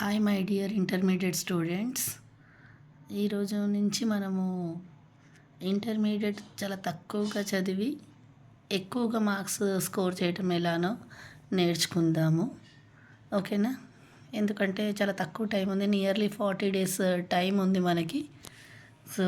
Hi my dear intermediate students ఈరోజు నుంచి మనము ఇంటర్మీడియట్ చాలా తక్కువగా చదివి ఎక్కువగా మార్క్స్ స్కోర్ చేయటం ఎలానో నేర్చుకుందాము. ఓకేనా? ఎందుకంటే చాలా తక్కువ టైం ఉంది నియర్లీ ఫార్టీ డేస్ టైం ఉంది మనకి. సో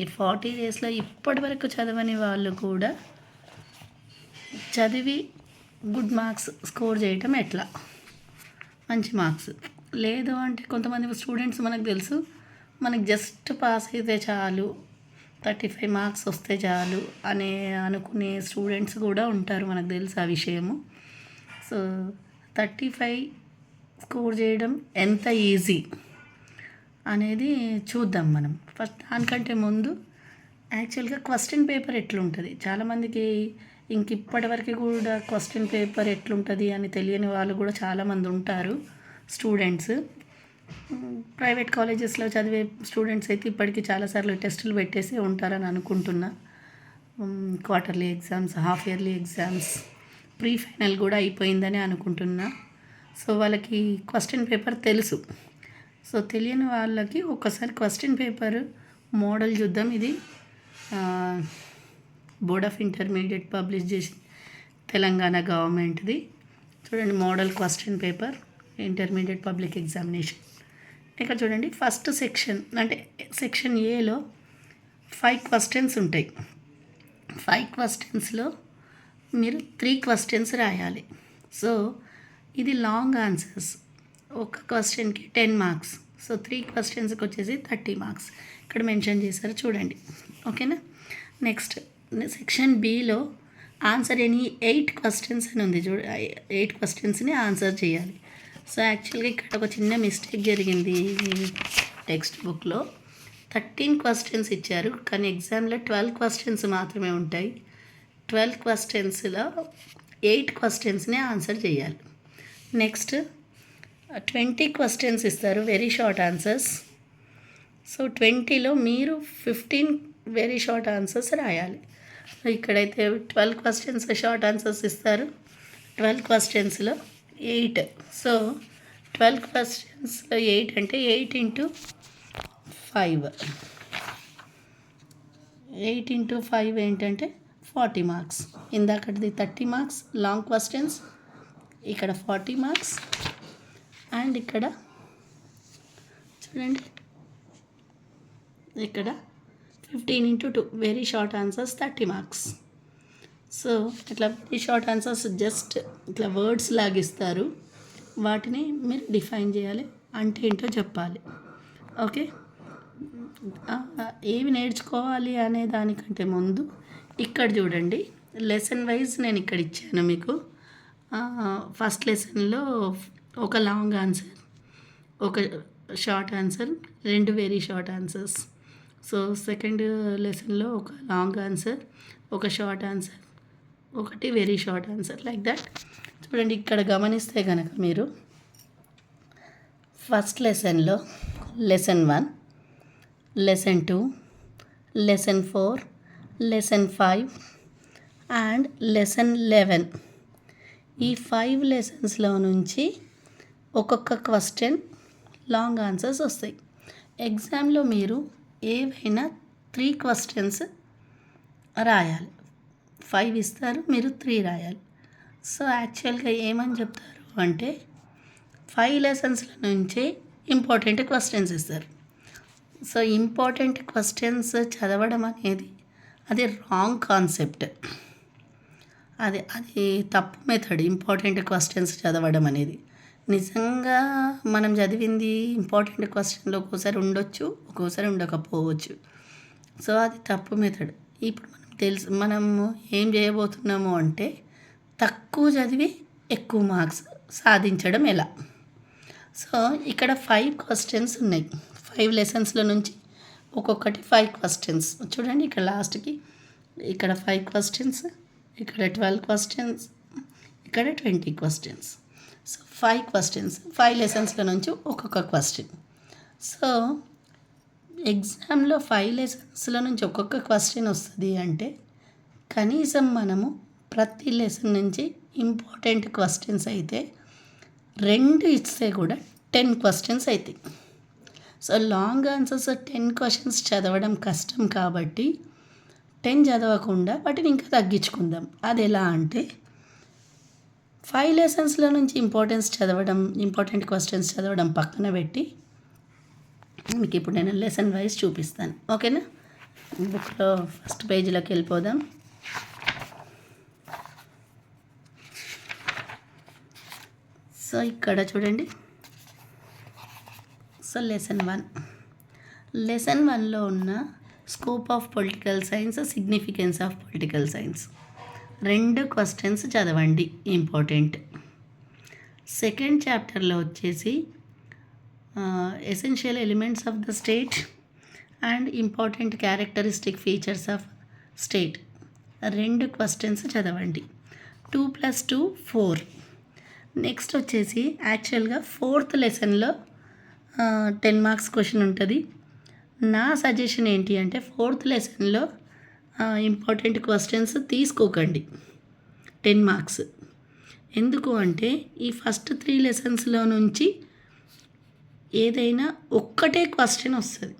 ఈ ఫార్టీ డేస్లో ఇప్పటి వరకు చదవని వాళ్ళు కూడా చదివి గుడ్ మార్క్స్ స్కోర్ చేయటం ఎట్లా? మంచి మార్క్స్ లేదు అంటే కొంతమంది స్టూడెంట్స్ మనకు తెలుసు మనకి జస్ట్ పాస్ అయితే చాలు థర్టీ ఫైవ్ మార్క్స్ వస్తే చాలు అనే అనుకునే స్టూడెంట్స్ కూడా ఉంటారు మనకు తెలుసు ఆ విషయము. సో థర్టీ ఫైవ్ స్కోర్ చేయడం ఎంత ఈజీ అనేది చూద్దాం మనం. ఫస్ట్ దానికంటే ముందు యాక్చువల్గా క్వశ్చన్ పేపర్ ఎట్లుంటుంది? చాలామందికి ఇంక ఇప్పటివరకు కూడా క్వశ్చన్ పేపర్ ఎట్లుంటుంది అని తెలియని వాళ్ళు కూడా చాలామంది ఉంటారు. స్టూడెంట్స్. ప్రైవేట్ కాలేజెస్లో చదివే స్టూడెంట్స్ అయితే ఇప్పటికీ చాలాసార్లు టెస్టులు పెట్టేసి ఉంటారని అనుకుంటున్నా. Quarterly exams half yearly exams pre final కూడా అయిపోయిందని అనుకుంటున్నా. సో వాళ్ళకి క్వశ్చన్ పేపర్ తెలుసు. సో తెలియని వాళ్ళకి ఒక్కసారి క్వశ్చన్ పేపర్ మోడల్ చూద్దాం. ఇది బోర్డ్ ఆఫ్ ఇంటర్మీడియట్ పబ్లిష్ చేసి తెలంగాణ గవర్నమెంట్ది. చూడండి model question paper. Intermediate public examination. ఇక్కడ చూడండి ఫస్ట్ సెక్షన్ అంటే సెక్షన్ ఏలో ఫైవ్ క్వశ్చన్స్ ఉంటాయి. ఫైవ్ క్వశ్చన్స్లో మీరు త్రీ క్వశ్చన్స్ రాయాలి. సో ఇది లాంగ్ ఆన్సర్స్ ఒక క్వశ్చన్కి టెన్ మార్క్స్ సో త్రీ క్వశ్చన్స్కి వచ్చేసి థర్టీ మార్క్స్ ఇక్కడ మెన్షన్ చేశారు చూడండి. ఓకేనా next section below answer any eight questions అని ఉంది. చూడ ఎయిట్ క్వశ్చన్స్ని ఆన్సర్ చేయాలి. సో యాక్చువల్గా ఇక్కడ ఒక చిన్న మిస్టేక్ జరిగింది టెక్స్ట్ బుక్లో. థర్టీన్ క్వశ్చన్స్ ఇచ్చారు కానీ ఎగ్జామ్లో ట్వెల్వ్ క్వశ్చన్స్ మాత్రమే ఉంటాయి. ట్వెల్వ్ క్వశ్చన్స్లో ఎయిట్ క్వశ్చన్స్ని ఆన్సర్ చేయాలి. నెక్స్ట్ ట్వంటీ క్వశ్చన్స్ ఇస్తారు వెరీ షార్ట్ ఆన్సర్స్. సో ట్వంటీలో మీరు ఫిఫ్టీన్ వెరీ షార్ట్ ఆన్సర్స్ రాయాలి. ఇక్కడైతే ట్వెల్వ్ క్వశ్చన్స్ షార్ట్ ఆన్సర్స్ ఇస్తారు. ట్వెల్వ్ క్వశ్చన్స్లో ఎయిట్. సో ట్వెల్వ్ క్వశ్చన్స్లో ఎయిట్ అంటే eight into five. Eight into five ఏంటంటే ఫార్టీ మార్క్స్. ఇందాకటిది థర్టీ మార్క్స్ లాంగ్ క్వశ్చన్స్ ఇక్కడ ఫార్టీ మార్క్స్ అండ్ ఇక్కడ చూడండి. ఇక్కడ fifteen into two very short answers thirty marks. So ఇట్లా వెరీ షార్ట్ ఆన్సర్స్ జస్ట్ ఇట్లా వర్డ్స్ లాగిస్తారు. వాటిని మీరు డిఫైన్ చేయాలి. అంటే ఏంటో చెప్పాలి. ఓకే ఏవి నేర్చుకోవాలి అనే దానికంటే ముందు ఇక్కడ చూడండి. లెసన్ వైజ్ నేను ఇక్కడ ఇచ్చాను మీకు. ఫస్ట్ లెసన్లో ఒక లాంగ్ ఆన్సర్ ఒక షార్ట్ ఆన్సర్ రెండు very short answers so second లెసన్లో ఒక లాంగ్ ఆన్సర్ ఒక షార్ట్ ఆన్సర్ ఒకటి very short answer like that చూడండి ఇక్కడ గమనిస్తే కనుక మీరు ఫస్ట్ లెసన్లో lesson one lesson two lesson four lesson five and lesson eleven ఈ ఫైవ్ లెసన్స్లో నుంచి ఒక్కొక్క క్వశ్చన్ లాంగ్ ఆన్సర్స్ వస్తాయి. ఎగ్జామ్లో మీరు ఏవైనా త్రీ క్వశ్చన్స్ రాయాలి. ఫైవ్ ఇస్తారు మీరు త్రీ రాయాలి. సో యాక్చువల్గా ఏమని చెప్తారు అంటే ఫైవ్ లెసన్స్ల నుంచి ఇంపార్టెంట్ క్వశ్చన్స్ ఇస్తారు. సో ఇంపార్టెంట్ క్వశ్చన్స్ చదవడం అనేది అది రాంగ్ కాన్సెప్ట్. అది అది తప్పు మెథడ్ ఇంపార్టెంట్ క్వశ్చన్స్ చదవడం అనేది. నిజంగా మనం చదివింది ఇంపార్టెంట్ క్వశ్చన్లు ఒక్కోసారి ఉండొచ్చు ఒక్కోసారి ఉండకపోవచ్చు. సో అది తప్పు మెథడ్. ఇప్పుడు తెలుసు మనము ఏం చేయబోతున్నాము అంటే తక్కువ చదివి ఎక్కువ మార్క్స్ సాధించడం ఎలా? సో ఇక్కడ ఫైవ్ క్వశ్చన్స్ ఉన్నాయి. ఫైవ్ లెసన్స్ల నుంచి ఒక్కొక్కటి ఫైవ్ క్వశ్చన్స్ చూడండి ఇక్కడ లాస్ట్కి ఇక్కడ ఫైవ్ క్వశ్చన్స్ ఇక్కడ ట్వెల్వ్ క్వశ్చన్స్ ఇక్కడ twenty questions so five questions five లెసన్స్ల నుంచి ఒక్కొక్క క్వశ్చన్ సో ఎగ్జామ్లో ఫైవ్ లెసన్స్ల నుంచి ఒక్కొక్క క్వశ్చన్ వస్తుంది అంటే కనీసం మనము ప్రతి లెసన్ నుంచి ఇంపార్టెంట్ క్వశ్చన్స్ అయితే రెండు ఇస్తే కూడా టెన్ క్వశ్చన్స్ అవుతాయి so long answers ten questions చదవడం కష్టం కాబట్టి టెన్ చదవకుండా వాటిని ఇంకా తగ్గించుకుందాం. అది ఎలా అంటే ఫైవ్ లెసన్స్లో నుంచి ఇంపార్టెన్స్ చదవడం ఇంపార్టెంట్ క్వశ్చన్స్ చదవడం పక్కన పెట్టి మీకు ఇప్పుడు నేను లెసన్ వైజ్ చూపిస్తాను. ఓకేనా? బుక్లో ఫస్ట్ పేజీలోకి వెళ్ళిపోదాం. సో ఇక్కడ చూడండి. సో లెసన్ వన్ లెసన్ వన్లో ఉన్న scope of political science significance of political science రెండు క్వశ్చన్స్ చదవండి ఇంపార్టెంట్ సెకండ్ చాప్టర్లో వచ్చేసి essential elements of the state and important characteristic features of state రెండు క్వశ్చన్స్ చదవండి. Two plus two four next వచ్చేసి యాక్చువల్గా ఫోర్త్ లెసన్లో టెన్ మార్క్స్ క్వశ్చన్ ఉంటుంది. నా సజెషన్ ఏంటి అంటే ఫోర్త్ లెసన్లో ఇంపార్టెంట్ క్వశ్చన్స్ తీసుకోకండి. టెన్ మార్క్స్ ఎందుకు అంటే ఈ ఫస్ట్ త్రీ లెసన్స్లో నుంచి ఏదైనా ఒక్కటే క్వశ్చన్ వస్తుంది.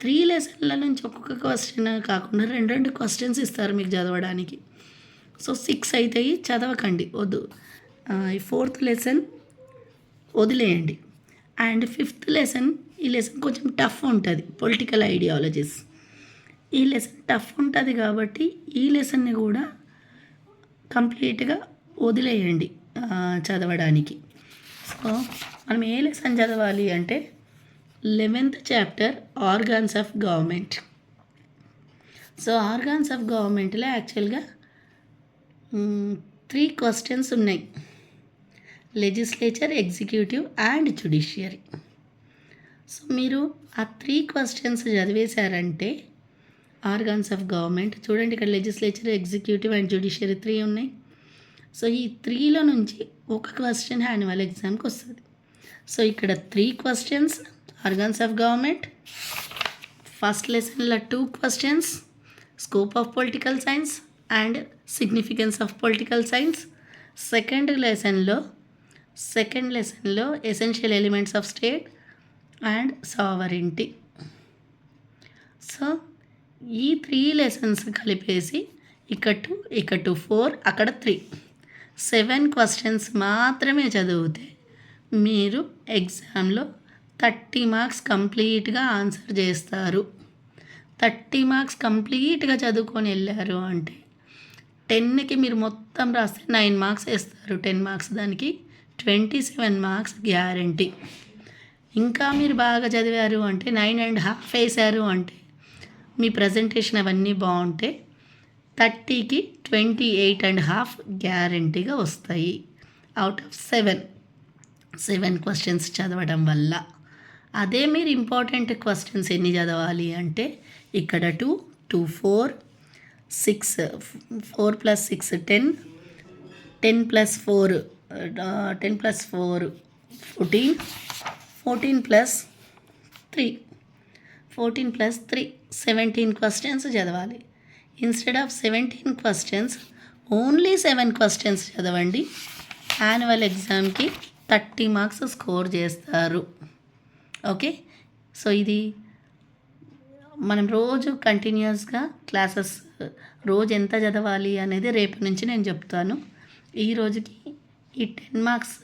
త్రీ లెసన్ల నుంచి ఒక్కొక్క క్వశ్చన్ కాకుండా రెండు రెండు క్వశ్చన్స్ ఇస్తారు మీకు చదవడానికి. సో సిక్స్ అవుతాయి చదవకండి వద్దు. ఈ ఫోర్త్ లెసన్ వదిలేయండి. అండ్ ఫిఫ్త్ లెసన్ ఈ లెసన్ కొంచెం టఫ్ ఉంటుంది పొలిటికల్ ఐడియాలజీస్ ఈ లెసన్ టఫ్ ఉంటుంది కాబట్టి ఈ లెసన్ని కూడా కంప్లీట్గా వదిలేయండి చదవడానికి. సో మనం ఏ లెసన్ చదవాలి అంటే eleventh chapter organs of government so organs of గవర్నమెంట్లో యాక్చువల్గా త్రీ క్వశ్చన్స్ ఉన్నాయి. Legislature executive and judiciary so మీరు ఆ త్రీ క్వశ్చన్స్ చదివేశారంటే ఆర్గాన్స్ ఆఫ్ గవర్నమెంట్ చూడండి ఇక్కడ legislature executive and judiciary three ఉన్నాయి. సో ఈ త్రీలో నుంచి ఒక క్వశ్చన్ యాన్యువల్ ఎగ్జామ్కి వస్తుంది. సో ఇక్కడ three questions organs of government first లెసన్లో two questions scope of political science and significance of political science second లెసన్లో సెకండ్ లెసన్లో essential elements of state and sovereignty so ఈ త్రీ లెసన్స్ కలిపేసి ఇక్కడ two ఇక్కడ టూ ఫోర్ అక్కడ three seven questions మాత్రమే చదివితే మీరు ఎగ్జామ్లో థర్టీ మార్క్స్ కంప్లీట్గా ఆన్సర్ చేస్తారు. థర్టీ మార్క్స్ కంప్లీట్గా చదువుకొని వెళ్ళారు అంటే టెన్కి మీరు మొత్తం రాస్తే నైన్ మార్క్స్ వేస్తారు. టెన్ మార్క్స్ దానికి ట్వంటీ సెవెన్ మార్క్స్ గ్యారంటీ. ఇంకా మీరు బాగా చదివారు అంటే నైన్ అండ్ హాఫ్ వేశారు అంటే మీ ప్రజెంటేషన్ అవన్నీ బాగుంటే థర్టీకి ట్వంటీ ఎయిట్ అండ్ హాఫ్ గ్యారంటీగా వస్తాయి. Out of seven. Seven questions చదవడం వల్ల. అదే మీరు ఇంపార్టెంట్ క్వశ్చన్స్ ఎన్ని చదవాలి అంటే ఇక్కడ two two four six four plus six ten ten plus four ten plus four fourteen fourteen plus three fourteen plus three seventeen questions చదవాలి. Instead of seventeen questions only seven questions చదవండి. Annual ఎగ్జామ్కి thirty marks score చేస్తారు. Okay? So ఇది మనం రోజు కంటిన్యూస్గా classes రోజు ఎంత చదవాలి అనేది రేపు నుంచి నేను చెప్తాను. ఈ రోజుకి ఈ టెన్ మార్క్స్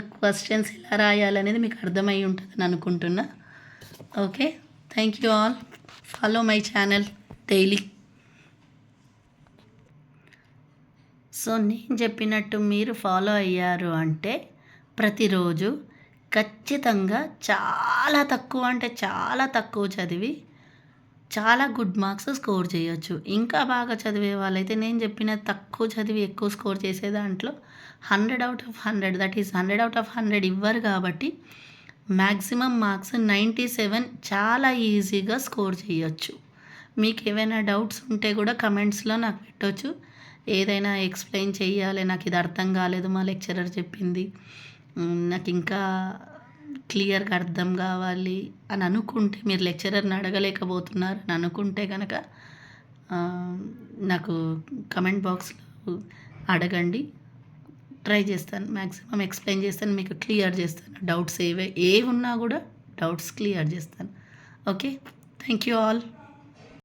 క్వశ్చన్స్ ఎలా రాయాలనేది మీకు అర్థమై ఉంటుందని అనుకుంటున్నా. Okay? Thank you all. Follow my channel daily. So నేను చెప్పినట్టు మీరు ఫాలో అయ్యారు అంటే ప్రతిరోజు ఖచ్చితంగా చాలా తక్కువ అంటే చాలా తక్కువ చదివి చాలా గుడ్ మార్క్స్ స్కోర్ చేయొచ్చు. ఇంకా బాగా చదివే వాళ్ళైతే నేను చెప్పిన తక్కువ చదివి ఎక్కువ స్కోర్ చేసే దాంట్లో hundred out of hundred that is hundred out of hundred ఇవ్వరు కాబట్టి మ్యాక్సిమం మార్క్స్ నైంటీ సెవెన్ చాలా ఈజీగా స్కోర్ చేయొచ్చు. మీకు ఏవైనా డౌట్స్ ఉంటే కూడా కమెంట్స్లో నాకు పెట్టవచ్చు ఏదైనా ఎక్స్ప్లెయిన్ చేయాలి నాకు ఇది అర్థం కాలేదు మా లెక్చరర్ చెప్పింది. నాకు ఇంకా క్లియర్గా అర్థం కావాలి అని అనుకుంటే మీరు లెక్చరర్ని అడగలేకపోతున్నారు అని అనుకుంటే కనుక నాకు కమెంట్ బాక్స్లో అడగండి. ట్రై చేస్తాను. మ్యాక్సిమం ఎక్స్ప్లెయిన్ చేస్తాను. మీకు క్లియర్ చేస్తాను. డౌట్స్ ఏవే ఏ ఉన్నా కూడా డౌట్స్ క్లియర్ చేస్తాను. Okay thank you all